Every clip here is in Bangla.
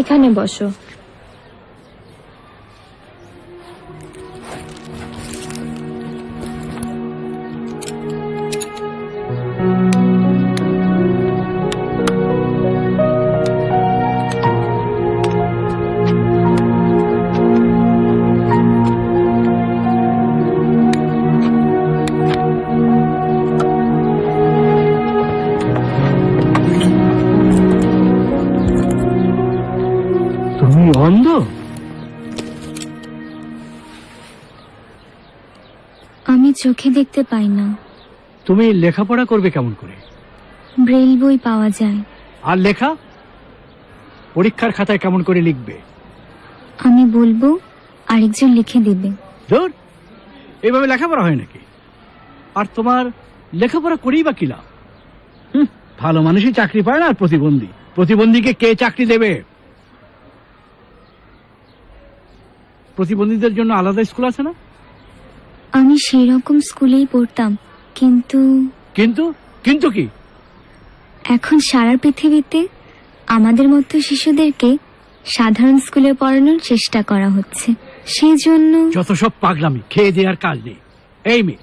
এখানে বসো। চোখে দেখতে পাই না। তুমি লেখাপড়া করবে কেমন করে? ব্রেল বই পাওয়া যায়। আর লেখা? পরীক্ষার খাতায় কেমন করে লিখবে? আমি বলব আরেকজন লিখে দেবে। ধর এইভাবে লেখাপড়া হয় নাকি? আর তোমার লেখাপড়া করেই বা কি লাভ? ভালো মানুষই চাকরি পায় না আর প্রতিবন্ধী। প্রতিবন্ধীকে কে চাকরি দেবে? প্রতিবন্ধীদের জন্য আলাদা স্কুল আছে না? আমি সেই রকম স্কুলেই পড়তাম কিন্তু কিন্তু? কিন্তু কি? এখন সারা পৃথিবীতে আমাদের মতো শিশুদেরকে সাধারণ স্কুলে পড়ানোর চেষ্টা করা হচ্ছে। সেই জন্য যত সব পাগলামি খেয়ে দেওয়ার কাজ নেই। এই মেয়ে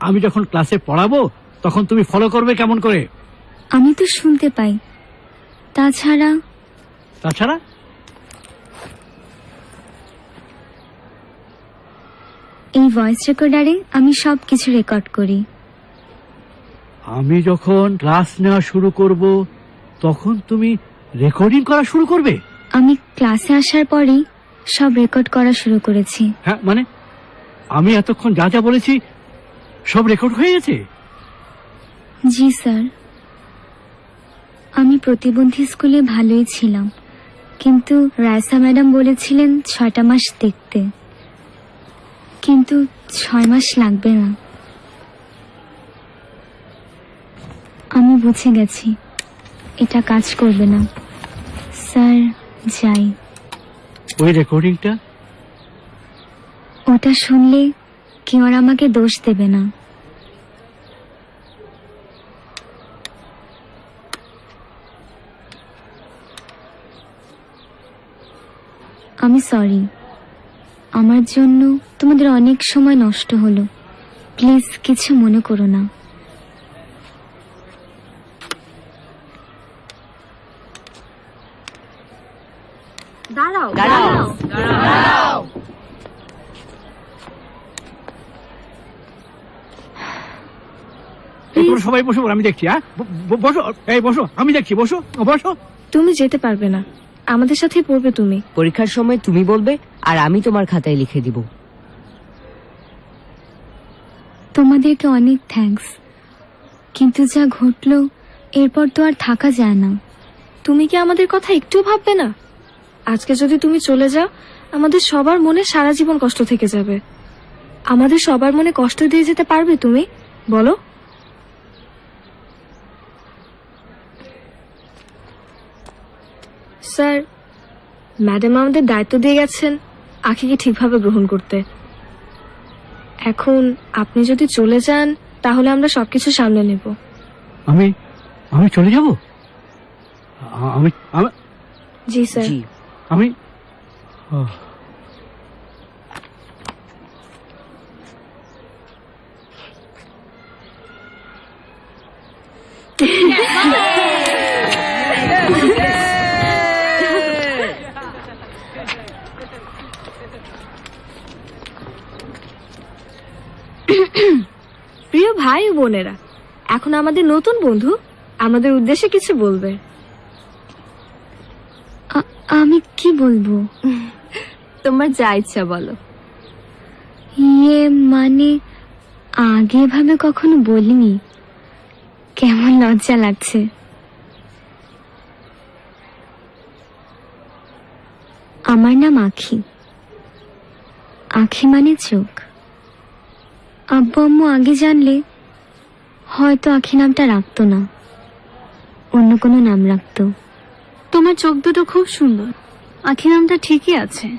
আমি যখন ক্লাসে পড়াবো তখন তুমি ফলো করবে কেমন করে? আমি তো শুনতে পাই। তাছাড়া তাছাড়া? এই ভয়েস রেকর্ডারে আমি সব কিছু রেকর্ড করি। আমি যখন ক্লাস নেওয়া শুরু করব তখন তুমি রেকর্ডিং করা শুরু করবে? আমি ক্লাসে আসার পরেই সব রেকর্ড করা শুরু করেছি। হ্যাঁ মানে আমি এতক্ষণ যা যা বলেছি সব রেকর্ড হয়ে গেছে? জি স্যার। আমি প্রতিবন্ধী স্কুলে ভালোই ছিলাম কিন্তু রায়সা ম্যাডাম বলেছিলেন ছয়টা মাস দেখতে। কিন্তু ছয় মাস লাগবে না। আমি বুঝে গেছি এটা কাজ করবে না। স্যার যাই। ওই রেকর্ডিংটা? ওটা শুনলে কেউ আর আমাকে দোষ দেবে না। আমি সরি। আমার জন্য তোমাদের অনেক সময় নষ্ট হলো। প্লিজ কিছু মনে করো না। দাঁড়াও। এই তোমরা সবাই বসো আমি দেখছি হ্যাঁ? বসো এই বসো আমি দেখছি বসো বসো। তুমি যেতে পারবে না। আমাদের সাথে পড়বে তুমি। পরীক্ষার সময় তুমি বলবে আর আমি তোমার খাতায় লিখে দিব। তোমাদেরকে অনেক থ্যাঙ্কস কিন্তু যা ঘটলো, এরপর তো আর থাকা যায় না। তুমি কি আমাদের কথা একটু ভাববে না? আজকে যদি তুমি চলে যাও, আমাদের সবার মনে সারা জীবন কষ্ট থেকে যাবে। আমাদের সবার মনে কষ্ট দিয়ে যেতে পারবে তুমি? বলো। স্যার ম্যাডাম আমাদের দায়িত্ব দিয়ে গেছেন। আখিকে ঠিকভাবে গ্রহণ করতে। এখন আপনি যদি চলে যান তাহলে আমরা সবকিছু সামলে নেব। আমি আমি চলে যাব? আমি আমি জি স্যার। জি। আমি আহ, প্রিয় ভাই ও বোনেরা এখন আমাদের নতুন বন্ধু আমাদের উদ্দেশ্যে কিছু বলবে। আমি কি বলব? তোমার যা ইচ্ছা বলো। ইয়ে মানে আগে ভাবে কখনো বলিনি। কেমন লজ্জা লাগছে। আমার নাম আখি। আখি মানে চোখ। আব্বু আম্মু আগে জানলে হয়তো আখি নামটা রাখতো না। অন্য কোনো নাম রাখতো। তোমার চোখ দুটো খুব সুন্দর। আখি নামটা ঠিকই আছে।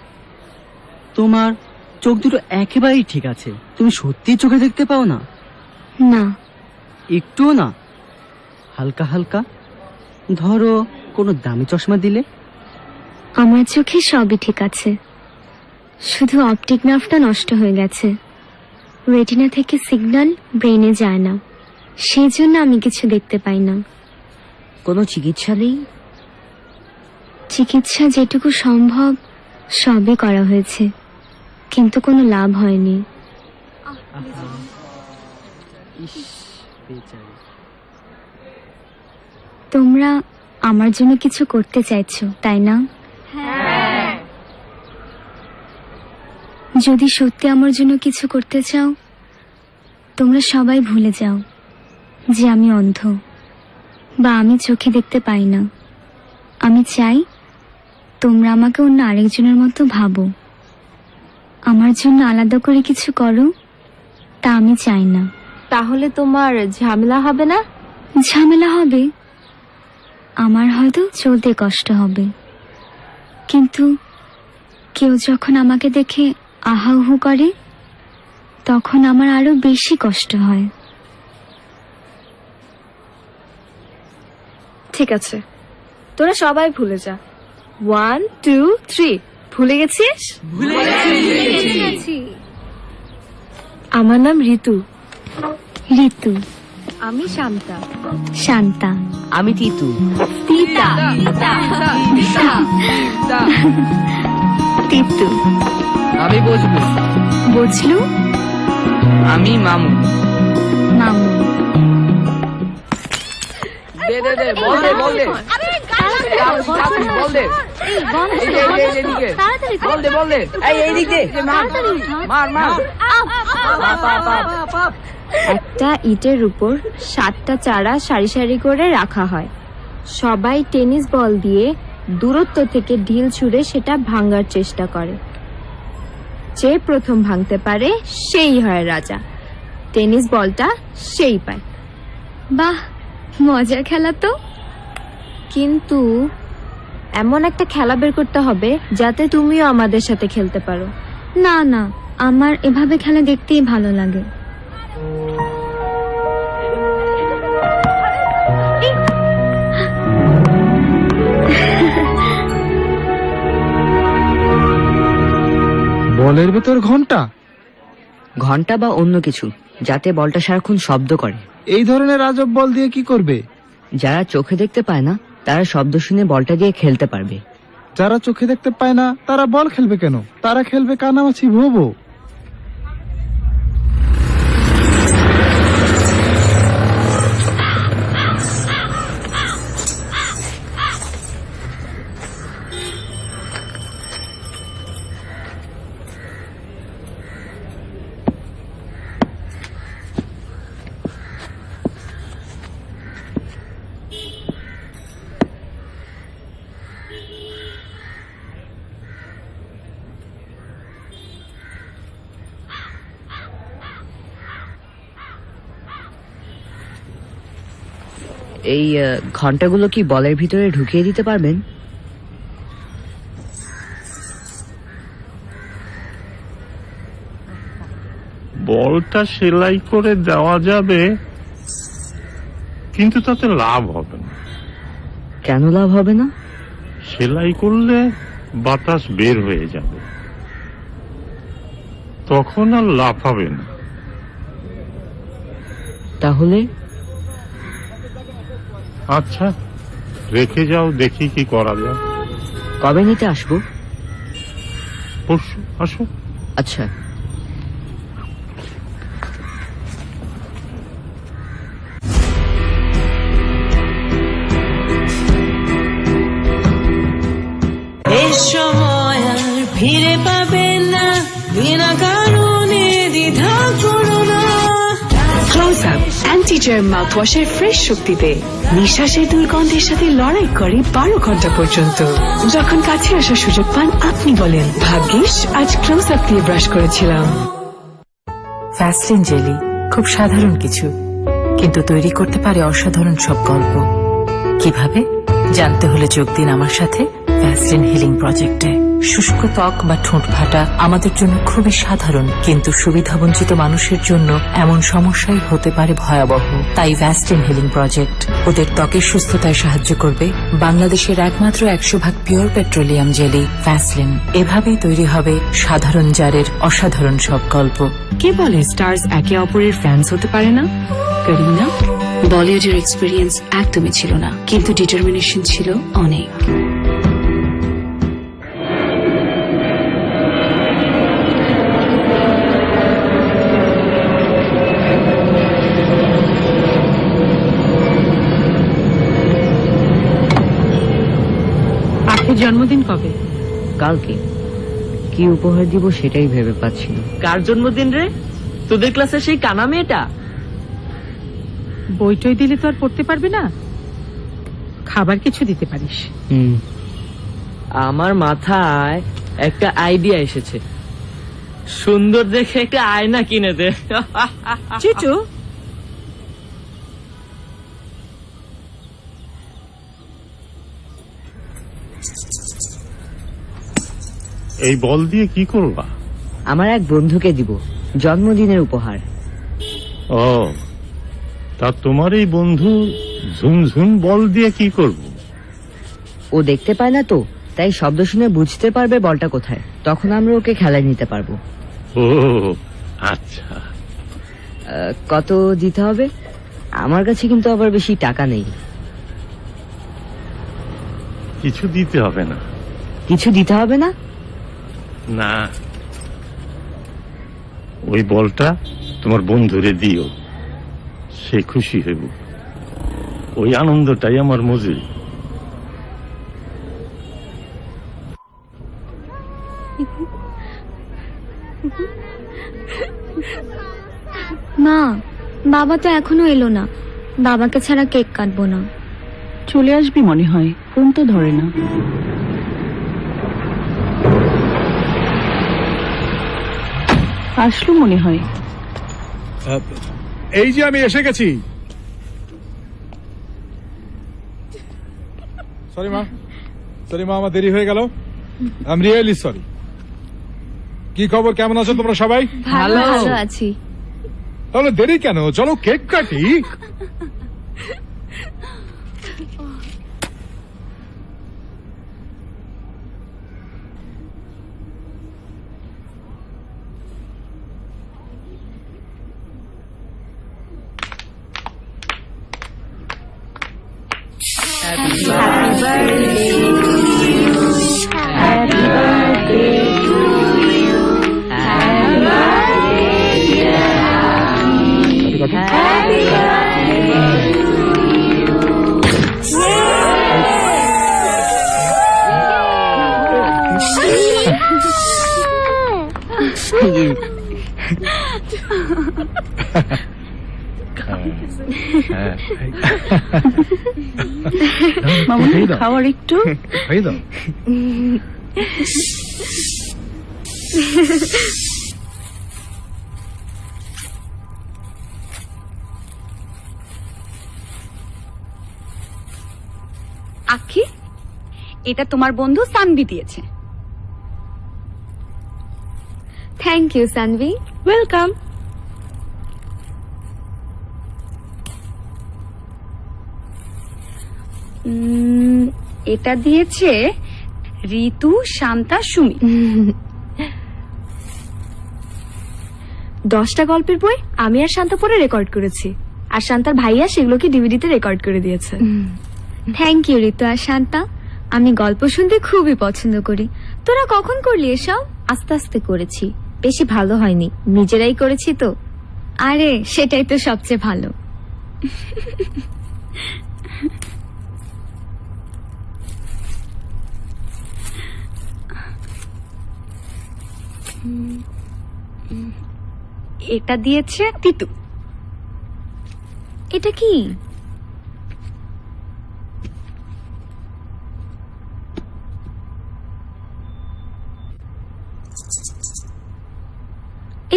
তোমার চোখ দুটো একেবারেই ঠিক আছে। তুমি সত্যি চোখে দেখতে পাও না? না। একটুও না? হালকা হালকা? ধরো কোনো দামি চশমা দিলে? আমার চোখে সবই ঠিক আছে। শুধু অপটিক নার্ভটা নষ্ট হয়ে গেছে। রেটিনা থেকে সিগন্যাল ব্রেনে যায় না। সেই জন্য আমি কিছু দেখতে পাই না। কোনো চিকিৎসা নেই? চিকিৎসা যেটুকু সম্ভব সবই করা হয়েছে। কিন্তু কোনো লাভ হয়নি। তোমরা আমার জন্য কিছু করতে চাইছো তাই না? যদি সত্যি আমার জন্য কিছু করতে চাও তোমরা সবাই ভুলে যাও যে আমি অন্ধ বা আমি চোখে দেখতে পাই না। আমি চাই তোমরা আমাকে অন্য আরেকজনের মতো ভাবো। আমার জন্য আলাদা করে কিছু করো তা আমি চাই না। তাহলে তোমার ঝামেলা হবে না? ঝামেলা হবে। আমার হয়তো চলতে কষ্ট হবে। কিন্তু কেউ যখন আমাকে দেখে আহাউহু করে তখন আমার আরও বেশি কষ্ট হয়। ঠিক আছে তোরা সবাই ভুলে যা। ওয়ান টু থ্রি ভুলে গেছিস? আমার নাম ঋতু। ঋতু আমি শান্তা। শান্তা। আমি তিতু। তিতা। তিতু। আমি বুঝব। বুঝলু? আমি মামু। মামু। দে দে দে বল দে বল দে। বল। বল বল এই মার মার। একটা ইটের উপর সাতটা চারা সারি সারি করে রাখা হয়। সবাই টেনিস বল দিয়ে দূরত্ব থেকে ঢিল ছুঁড়ে সেটা ভাঙার চেষ্টা করে। যে প্রথম ভাঙতে পারে, সেই হয় রাজা। টেনিস বলটা সেই পায়। বাহ, মজার খেলা তো। কিন্তু এমন একটা খেলা বের করতে হবে যাতে তুমিও আমাদের সাথে খেলতে পারো। না না, আমার এভাবে খেলা দেখতেই ভালো লাগে। বলের ভেতর ঘণ্টা? ঘণ্টা বা অন্য কিছু যাতে বলটা সারাক্ষণ শব্দ করে। এই ধরনের আজব বল দিয়ে কি করবে? যারা চোখে দেখতে পায় না তারা শব্দ শুনে বলটা দিয়ে খেলতে পারবে। যারা চোখে দেখতে পায় না তারা বল খেলবে কেন? তারা খেলবে কানামাছি ভোবো। এই ঘন্টাগুলো কি বলের ভিতরে ঢুকিয়ে দিতে পারবেন? বলটা সেলাই করে দেওয়া যাবে কিন্তু তাতে লাভ হবে না। কেন লাভ হবে না? সেলাই করলে বাতাস বের হয়ে যাবে। তখন আর লাভ হবে না। তাহলে আচ্ছা রেখে যাও দেখি কি করা যায়। কবে নিতে আসব? পরশু আসো আচ্ছা। জার্ম মাউথওয়াশের ফ্রেশ শক্তিতে নিঃশ্বাসের দুর্গন্ধের সাথে লড়াই করে বারো ঘণ্টা পর্যন্ত। যখন কাছে আসার সুযোগ পান, আপনি বলেন, ভাগ্যিস, আজ ক্লোজ আপ দিয়ে ব্রাশ করেছিলাম। ভ্যাসলিন জেলি খুব সাধারণ কিছু। কিন্তু তৈরি করতে পারে অসাধারণ সব গল্প। কীভাবে? জানতে হলে যোগ দিন আমার সাথে ভ্যাসলিন হিলিং প্রজেক্টে শুষ্ক ত্বক বা ঠোঁট ফাটা আমাদের জন্য খুবই সাধারণ, কিন্তু সুবিধাবঞ্চিত মানুষের জন্য এমন সমস্যাই হতে পারে ভয়াবহ। তাই ভ্যাসলিন হিলিং প্রজেক্ট ওদের ত্বকের সুস্থতায় সাহায্য করবে বাংলাদেশের একমাত্র একশো ভাগ পিওর পেট্রোলিয়াম জেলি ভ্যাসলিন এভাবেই তৈরি হবে সাধারণ জারের অসাধারণ সব গল্প। কে বলে স্টার্স একে অপরের ফ্যান্স হতে পারে না? বলিউডের এক্সপিরিয়েন্স একদমই ছিল না, কিন্তু ডিটারমিনেশন ছিল অনেক। জন্মদিন কবে? কালকে। কি উপহার দিব সেটাই ভেবে পাচ্ছি না। কার জন্মদিন রে? তোদের ক্লাসে সেই কানা মেয়েটা? বই টই দিলে তো আর পড়তে পারবে না। খাবার কিছু দিতে পারিস। হুম। আমার মাথায় একটা আইডিয়া এসেছে। সুন্দর দেখে একটা আয়না কিনে দে। চিচু এই বল দিয়ে কি করবা? আমার এক বন্ধুকে দিব জন্মদিনের উপহার। ও তা তোমার এই বন্ধু ঝুনঝুন বল দিয়ে কি করব? ও দেখতে পায় না তো তাই শব্দ শুনে বুঝতে পারবে বলটা কোথায়। তখন আমরা ওকে খেলায় নিতে পারব। ও আচ্ছা। কত দিতে হবে? আমার কাছে কিন্তু আবার বেশি টাকা নেই। কিছু দিতে হবে না। কিছু দিতে হবে না? না ওই বলটা তোমার বন্ধুরে দিও সে খুশি হইব। ওই আনন্দটাই আমার মজুরি। মা বাবা তো এখনও এলো না। বাবাকে ছাড়া কেক কাটবো না। চলে আসবি মনে হয় ফোন তো ধরে না। আসলো মনে হয়। এই যে আমি এসে গেছি। সরি মা। সরি মা আমার দেরি হয়ে গেল। আম রিয়েলি সরি কি খবর? কেমন আছো তোমরা সবাই? ভালো ভালো আছি। তাহলে দেরি কেন? চলো কেক কাটি। মামুনি খাওয়ার একটু? হয়ে দাও। আখি এটা তোমার বন্ধু সানবি দিয়েছে। থ্যাংক ইউ সানভি ওয়েলকাম এটা দিয়েছে ঋতু শান্তা সুমি। দশটা গল্পের বই আমি আর শান্তা পরে রেকর্ড করেছি। আর শান্তার ভাইয়া সেগুলোকে ডিভিডিতে রেকর্ড করে দিয়েছে। থ্যাংক ইউ ঋতু আর শান্তা। আমি গল্প শুনতে খুবই পছন্দ করি। তোরা কখন করলি এসব? আস্তে আস্তে করেছি। বেশি ভালো হয়নি। নিজেরাই করেছি তো। আরে, সেটাই তো সবচেয়ে ভালো। এটা দিয়েছে তিতু। এটা কি?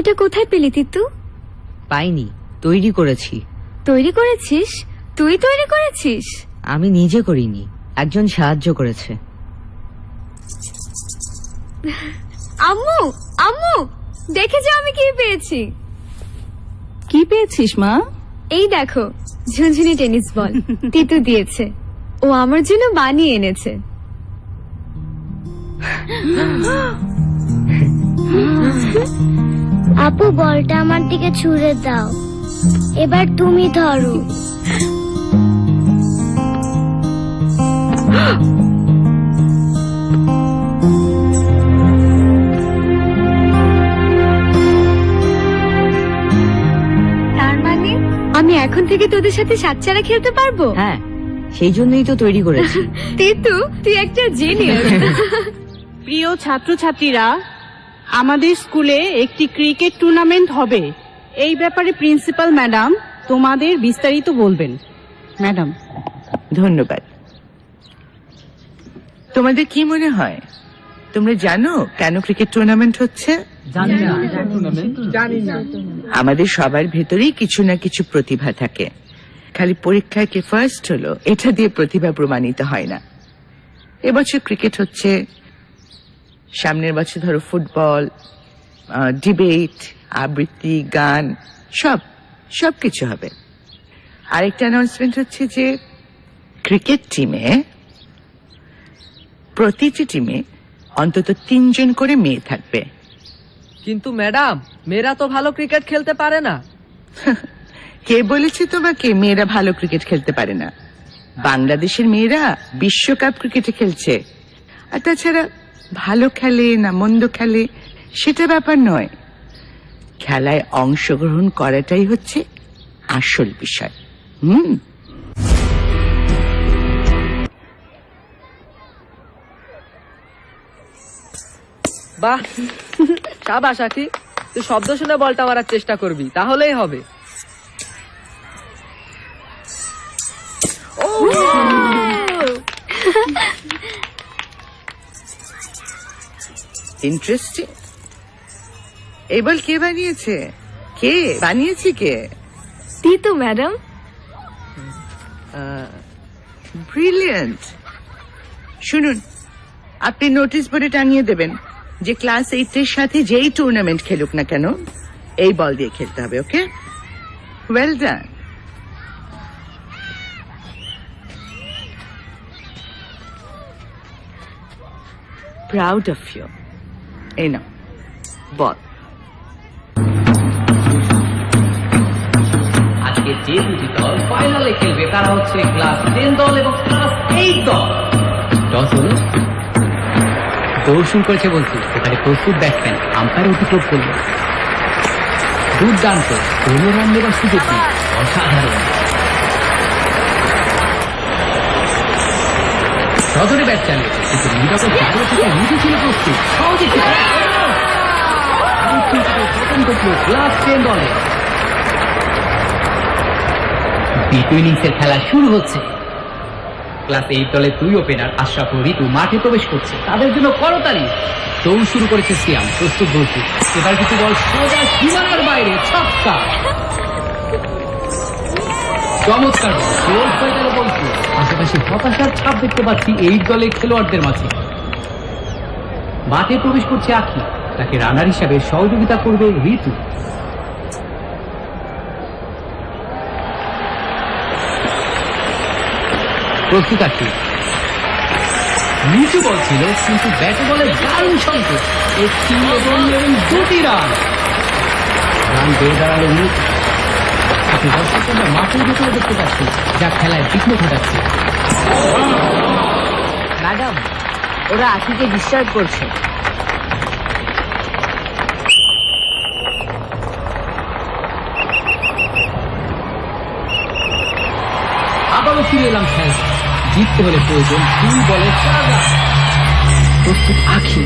এটা কোথায় পেলি তিতু? পাইনি তৈরি করেছি। তৈরি করেছিস? তুই তৈরি করেছিস? আমি নিজে করিনি একজন সাহায্য করেছে। আম্মু আম্মু দেখে যাও আমি কি পেয়েছি। কি পেয়েছিস মা? এই দেখো ঝুনঝুনি টেনিস বল তিতু দিয়েছে। ও আমার জন্য বানিয়ে এনেছে। আপু বলটা আমার দিকে ছুঁড়ে দাও। এবার তুমি ধরো। তার মানে? আমি এখন থেকে তোদের সাথে সাতচারা খেলতে পারব? হ্যাঁ সেই জন্যই তো তৈরি করেছি। তিতু তুই একটা জিনিয়াস প্রিয় ছাত্রছাত্রীরা আমাদের স্কুলে একটি ক্রিকেট টুর্নামেন্ট হবে। এই ব্যাপারে প্রিন্সিপাল ম্যাডাম তোমাদের বিস্তারিত বলবেন। ম্যাডাম। ধন্যবাদ। তোমাদের কি মনে হয়? তোমরা জানো কেন ক্রিকেট টুর্নামেন্ট হচ্ছে? আমাদের সবার ভেতরেই কিছু না কিছু প্রতিভা থাকে। খালি পরীক্ষায় কে ফার্স্ট হলো এটা দিয়ে প্রতিভা প্রমাণিত হয় না। এবছর ক্রিকেট হচ্ছে সামনের বছর ধরো ফুটবল ডিবেট আবৃত্তি গান সব সব কিছু হবে। আরেকটা অ্যানাউন্সমেন্ট হচ্ছে যে ক্রিকেট টিমে প্রতিটি টিমে অন্তত তিনজন করে মেয়ে থাকবে। কিন্তু ম্যাডাম মেয়েরা তো ভালো ক্রিকেট খেলতে পারে না। কে বলেছে তোমাকে? মেয়েরা ভালো ক্রিকেট খেলতে পারে না। বাংলাদেশের মেয়েরা বিশ্বকাপ ক্রিকেটে খেলছে। আর তাছাড়া ভালো খেলে না মন্দ খেলে সেটা ব্যাপার নয়। খেলায় অংশগ্রহণ করাটাই হচ্ছে আসল বিষয়। হুম? বাহ। সাবাস আখি। তুই শব্দ শুনে বলটা মারার চেষ্টা করবি তাহলেই হবে। ইন্টারেস্টিং এই বল কে বানিয়েছে? কে? বানিয়েছে কে? তিতু ম্যাডাম ব্রিলিয়েন্ট শুনুন আপনি নোটিশ বোর্ডে টাঙিয়ে দেবেন যে ক্লাস এইটের সাথে যেই টুর্নামেন্ট খেলুক না কেন এই বল দিয়ে খেলতে হবে okay well done proud of you এই নাও বল। আজকে যে দুটি দল ফাইনালে খেলবে তারা হচ্ছে ক্লাস টেন দল এবং ক্লাস এইট দল। টস হলো? দৌড় করেছে বলছি এখানে প্রস্তুত ব্যাটসম্যান আম্পায়ার অতিক্রম করল। দুর্দান্ত কোনো রান নেবার সুযোগ নেই অসাধারণ। সদরে ব্যাট চালিয়েছে। খেলে। শুরু হচ্ছে। ক্লাস এইট দলের দুই ওপেনার আশরাফ রিতু মাঠে প্রবেশ করছে। তাদের জন্য করতালি। দৌড় শুরু করেছে সিয়াম, প্রস্তুত বলছি এবার কিছু বল সোজা সীমানার বাইরে, ছক্কা। চমৎকার পাশাপাশি হতাশার ছাপ দেখতে পাচ্ছি এই দলের খেলোয়াড়দের মাঝে। মাঠে প্রবেশ করছে আখি। তাকে রানার হিসাবে সহযোগিতা করবে ঋতু। প্রস্তুত আছি নিচু বল ছিল, কিন্তু ব্যাটে বলে দারুণ সংকেত। একটি এবং দুটি রান রান বেড়ে দাঁড়াল দর্শক আমরা মাঠের ভেতরে দেখতে পাচ্ছি যা খেলায় বিঘ্ন ঘটাচ্ছে ম্যাডাম, ওরা আখিকে ডিস্টার্ব করছে। আবারও ফিরে এলাম জিততে হলে প্রয়োজন দুই বলে চার রান। প্রস্তুত আখি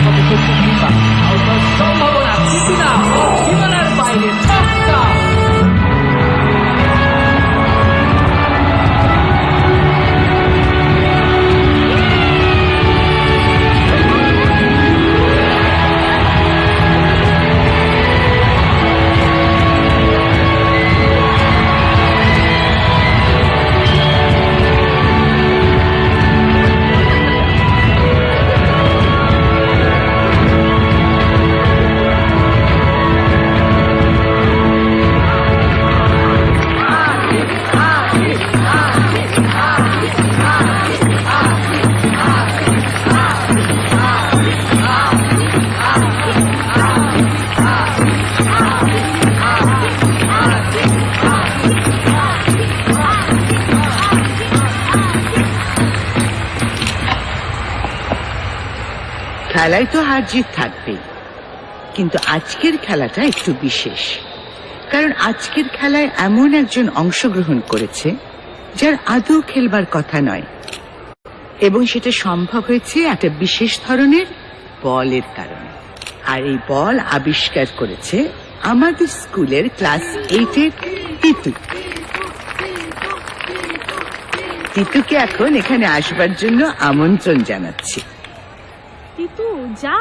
লম্বাতে প্রস্তুত দীপা আউটার সম্ভাবনা কিছু না সীমানার বাইরে খেলায় তো হার জিত থাকবেই। কিন্তু আজকের খেলাটা একটু বিশেষ। কারণ আজকের খেলায় এমন একজন অংশগ্রহণ করেছে, যার আদৌ খেলবার কথা নয়। এবং সেটা সম্ভব হয়েছে একটা বিশেষ ধরনের বলের কারণে। আর এই বল আবিষ্কার করেছে আমাদের স্কুলের ক্লাস এইটের তিতু তিতুকে এখন এখানে আসবার জন্য আমন্ত্রণ জানাচ্ছি। তিতু যা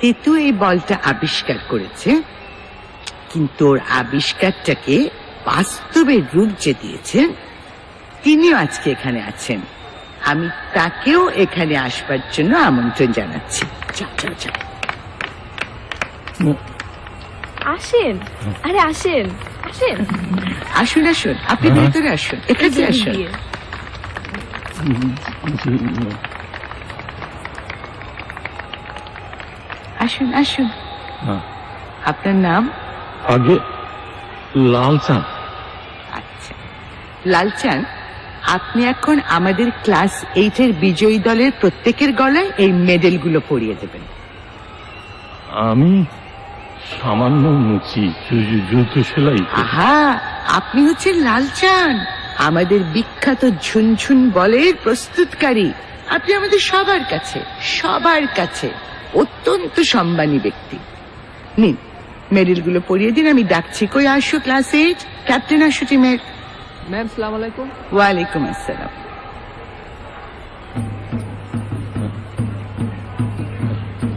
তিতু এই বলটা আবিষ্কার করেছে, কিন্তু ওর আবিষ্কারটাকে বাস্তবে রূপ যে দিয়েছেন তিনিও আজকে এখানে আছেন আমি তাকেও এখানে আসবার জন্য আমন্ত্রণ জানাচ্ছি। আসেন। আরে আসেন। আসেন। আসুন আসুন। আপনি ভেতরে আসুন। এখানে আসুন। আসুন আসুন। হ্যাঁ। আপনার নাম? আগে লাল চা আচ্ছা। লালচান? আপনি এখন আমাদের ক্লাস এইটের বিজয়ী দলের প্রত্যেকের গলায় এই মেডেলগুলো পরিয়ে দেবেন। আমি সামান্য মুচি জুতো সেলাই। আহা আপনি হচ্ছেন লালচান। আমাদের বিখ্যাত ঝুনঝুন বলের প্রস্তুতকারী। আপনি আমাদের সবার কাছে সবার কাছে অত্যন্ত সম্মানী ব্যক্তি। নিন মেডেলগুলো পরিয়ে দিন আমি ডাকছি। কই আসো ক্লাস এইট? ক্যাপ্টেন আসো টিমের। ম্যাম সালাম আলাইকুম ওয়ালাইকুম আসসালাম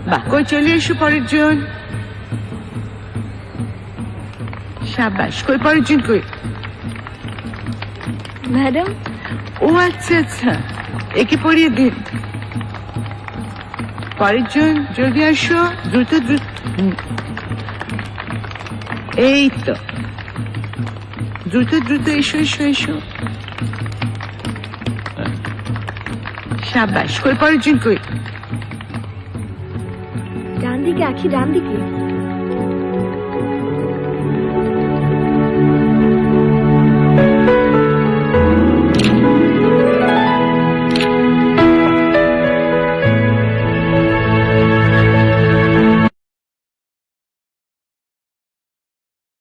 বাহ কই চলে এসো পরের জন সাবাস কই পরের জন কই? ম্যাডাম? ও আচ্ছা আচ্ছা একে পড়িয়ে দিন। পরের জন জলদি আসো দ্রুত দ্রুত। এই তো। দ্রুত দ্রুত এসো এসো এসো সাবাস কই পরের জন কই ডান দিকে আখি ডান দিকে